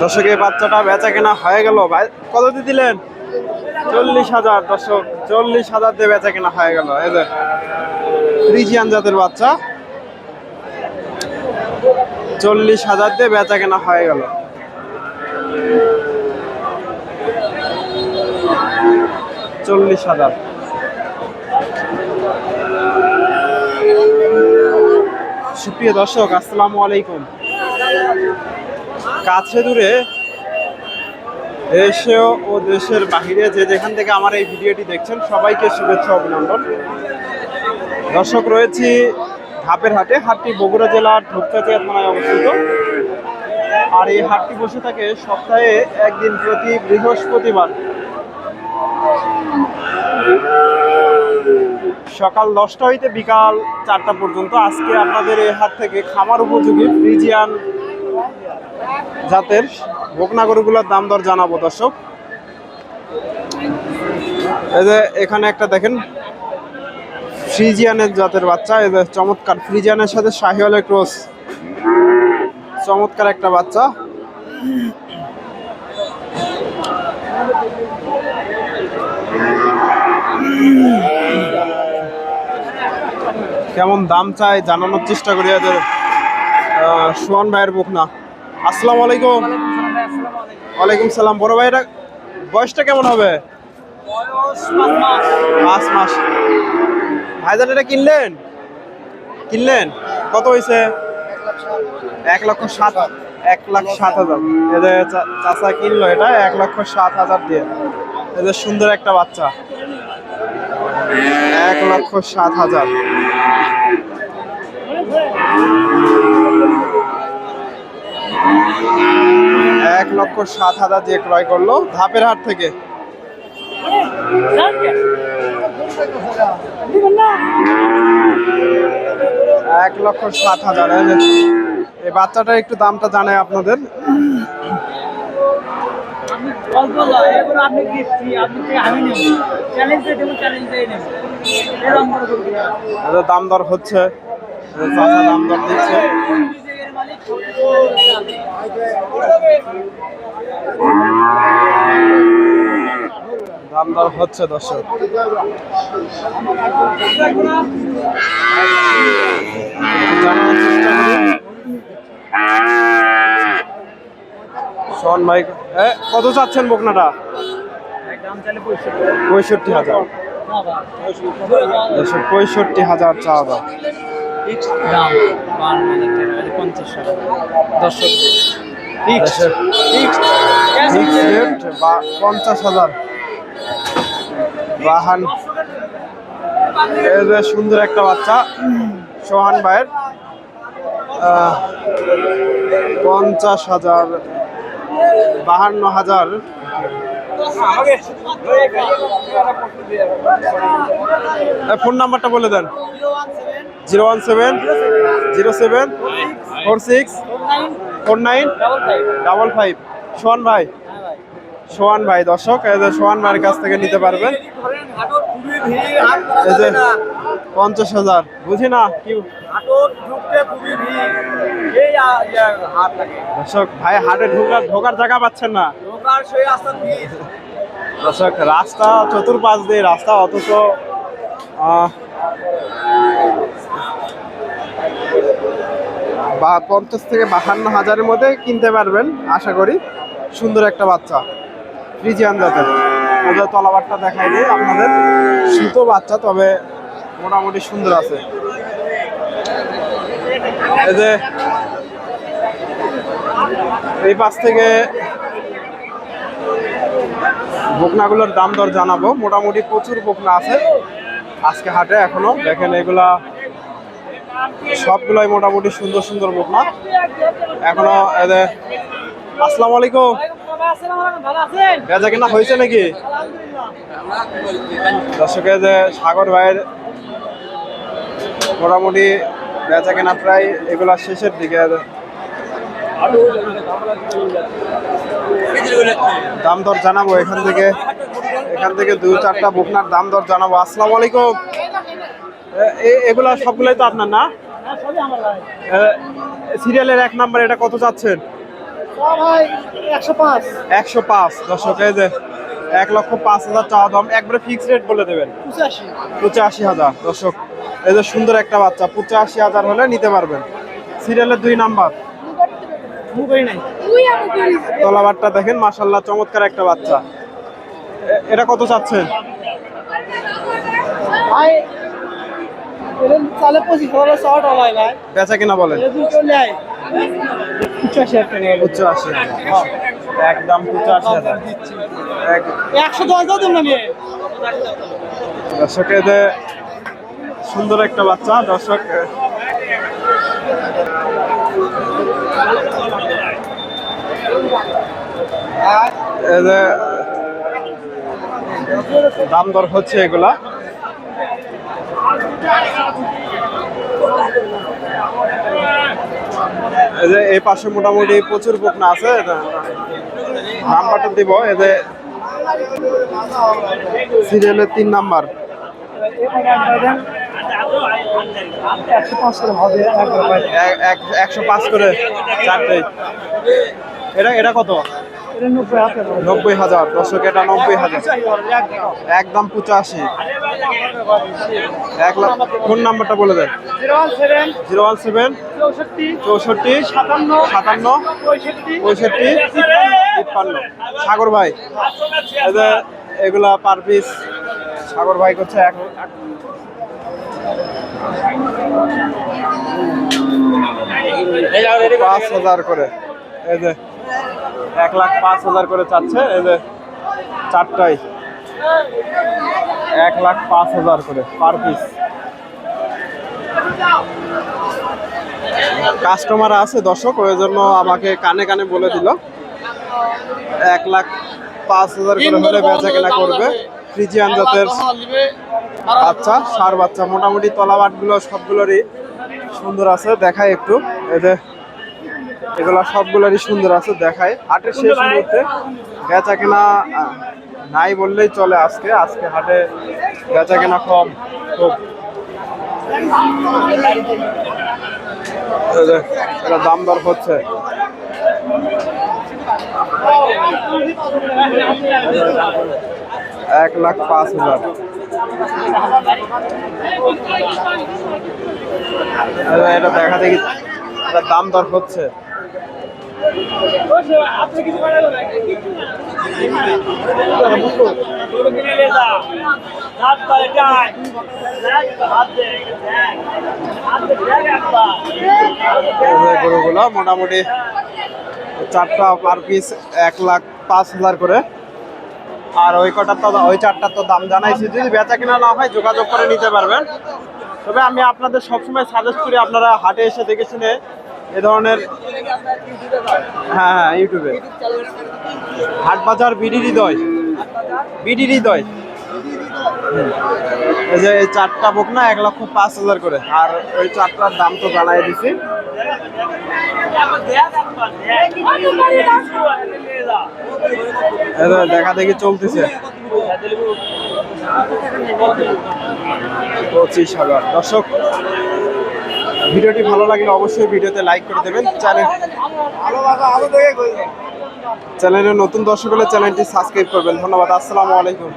দর্শক, এই বাচ্চাটা বেচা কেনা হয়ে গেল। ভাই, কত দিয়ে দিলেন? চল্লিশ হাজার। দর্শক, চল্লিশ হাজার দিয়ে বেচা কেনা হয়ে গেল। এই যে, ফ্রিজিয়ান জাতের বাচ্চা। চল্লিশ হাজার দিয়ে বেচা কেনা হয়ে গেল। চল্লিশ হাজার। সুপ্রিয় দর্শক, আসসালামু আলাইকুম। কাছে দূরে দেশেও ও দেশের বাহিরে যে যেখান থেকে আমার এই ভিডিওটি দেখছেন, সবাইকে শুভেচ্ছা, অভিনন্দন। দর্শক, রয়েছি ধাপের হাটে। হাটটি বগুড়া জেলার ধূপচাচিয়া থানায় অবস্থিত। আর এই হাটটি বসে থাকে সপ্তাহে একদিন প্রতি বৃহস্পতিবার। সকাল দশটা হইতে বিকাল চারটা পর্যন্ত। আজকে আপনাদের এই হাট থেকে খামার উপযোগী ফ্রিজিয়ান জাতের বকনা গরুগুলোর দাম দর জানাব, দর্শক। এই যে এখানে একটা দেখেন, ফ্রিজিয়ানের জাতের বাচ্চা, এই যে চমৎকার ফ্রিজিয়ানের সাথে শাহিওয়ালের ক্রস চমৎকার একটা বাচ্চা। কেমন দাম চাই জানানোর চেষ্টা করি এদের সোহান ভাইয়ের বুক না। আসসালামু আলাইকুম। ওয়ালাইকুম সালাম। বড় ভাইরা বয়সটা কেমন হবে? পাঁচ মাস। ভাইজান এটা কিনলেন? কিনলেন? কত হয়েছে এক লক্ষ সাত এক লাখ সাত হাজার। এদের চাচা কিনলো এটা এক লক্ষ সাত হাজার দিয়ে। এদের সুন্দর একটা বাচ্চা। এক লক্ষ সাত হাজার। এক লক্ষ সাত হাজার দিয়ে ক্রয় করল ধাপের হাট থেকে। এক লক্ষ সাত হাজার, এই বাচ্চাটা একটু দামটা জানে আপনাদের। এদের দাম দর হচ্ছে। দাম দর দিচ্ছে। দাম দর হচ্ছে দর্শক। জানার চেষ্টা করি শোন ভাই কত চাচ্ছেন বকনাটা? পঁয়ষট্টি। হাজার। পঁয়ষট্টি হাজার চাওয়া ফিক্সড দাম বান্ন হাজার টাকা, এই পঞ্চাশ টাকা। দর্শক ফিক্সড ফিক্সড রেট বা পঞ্চাশ হাজার। বাহান। এই যে সুন্দর একটা বাচ্চা সোহান ভাইয়ের। পঞ্চাশ হাজার বাহান্ন হাজার। ফোন নাম্বারটা বলে দেন। Zero one seven, zero seven, four six, four nine, double five. Sohan ভাই সোহান ভাই, দর্শক সোহান ভাইয়ের কাছ থেকে নিতে পারবেন। পঞ্চাশ হাজার, বুঝি না? দর্শক, ভাই হাটে ঢোকার ঢোকার জায়গা পাচ্ছেন না। দর্শক, রাস্তা চতুর্পাশ দিয়ে রাস্তা, অথচ বা পঞ্চাশ থেকে বাহান্ন হাজারের মধ্যে কিনতে পারবেন, আশা করি। সুন্দর একটা বাচ্চা, ফ্রিজিয়ান জাতের। ওদের তলাবারটা দেখাই দিই আপনাদের। সুতো বাচ্চা, তবে মোটামুটি সুন্দর আছে। এই যে এই পাশ থেকে বকনাগুলোর দাম দর জানাব। মোটামুটি প্রচুর বকনা আছে। আজকে হাটে এখনও। দেখেন এগুলা সবগুলাই মোটামুটি সুন্দর সুন্দর বকনা এখনও এদের আসসালামু আলাইকুম। হয়েছে নাকি? যে সাগর ভাইয়ের মোটামুটি প্রায় শেষের দিকে। দাম দর জানাব এখান থেকে। এখান থেকে দুই চারটা বুকনার দাম দর জানাব। আসসালামু আলাইকুম। এগুলা সবগুলোই তো আপনার না? সিরিয়ালের এক নাম্বার এটা কত চাচ্ছেন? একশো পাঁচ। দর্শক, এই যে এক লক্ষ পাঁচ হাজার চাওয়া দাম, একবারে ফিক্সড রেট বলে দেবেন। পঁচাশি হাজার। দর্শক, এই যে সুন্দর একটা বাচ্চা, পঁচাশি হাজার হলে নিতে পারবেন। সিরিয়ালের দুই নাম্বার। তলাবারটা দেখেন মাসাল্লাহ চমৎকার একটা বাচ্চা। এটা কত চাচ্ছেন? চালে পঁচিশ হাজার শর্ট হয় ভাই। বেচা কিনা বলেন? নিয়ে। পঁচাশি একদম হাজার। একশো দশ দাও তোমরা নিয়ে। দর্শক সুন্দর একটা বাচ্চা দর্শক। দাম দর হচ্ছে এগুলা। এই যে এই পাশে মোটামুটি প্রচুর বকনা আছে নাম্বারটা দিব, এই যে সিরিয়ালের তিন নাম্বার। একশো পাঁচ করে চারটে। এটা এটা কত? নব্বই হাজার, দর্শক, এটা নব্বই হাজার। একদম পঁচাশি। এক লাখ, ফোন নাম্বারটা বলে দেন। জিরো ওয়ান সেভেন, চৌষট্টি, সাতান্ন সাতান্ন পঁয়ষট্টি, তিপ্পান্ন। সাগর ভাই এগুলা পার পিস সাগর ভাই করছে এক পাঁচ হাজার করে। এই যে এক লাখ পাঁচ হাজার করে চাচ্ছে এই যে চারটাই। এক লাখ পাঁচ হাজার করে পার পিস কাস্টমার আছে দর্শক ওই জন্য আমাকে কানে কানে বলে দিল। এক লাখ পাঁচ হাজার করে হলে বেচা কেনা করবে। ফ্রিজিয়ান জাতের বাচ্চা সার বাচ্চা মোটামুটি তলাবাটগুলো সবগুলোরই সুন্দর আছে দেখায় একটু। এই যে এগুলো সবগুলোরই সুন্দর আছে দেখায়। হাটের শেষ মুহূর্তে বেচা কেনা নাই বললেই চলে আজকে। আজকে হাটে বেচা কেনা কম, খুব। এটা দাম দর হচ্ছে। এক লাখ পাঁচ হাজার। এটা দেখা দেখি দাম দর হচ্ছে আপনি কিছু করে এই যে মোটামুটি চারটা পার পিস এক লাখ পাঁচ হাজার করে। আর ওই কটার তো ওই চারটার তো দাম জানাইছি। যদি বেচা কিনা না হয় যোগাযোগ করে নিতে পারবেন। তবে আমি আপনাদের সবসময় সাজেস্ট করি আপনারা হাটে এসে দেখে শুনে এ ধরনের হ্যাঁ হ্যাঁ ইউটিউবে। হাট বাজার বিডি হৃদয়। বিডি হৃদয়। এই যে এই চারটা বুক না, এক লক্ষ পাঁচ হাজার করে। আর ওই চারটার দাম তো জানাই দিছি। দেখা দেখি চলতেছে। পঁচিশ হাজার। দর্শক ভিডিওটি ভালো লাগলে অবশ্যই ভিডিওতে লাইক করে দেবেন। চ্যানেল চ্যানেলের নতুন দর্শক হলে চ্যানেলটি সাবস্ক্রাইব করবেন। ধন্যবাদ, আসসালামু আলাইকুম।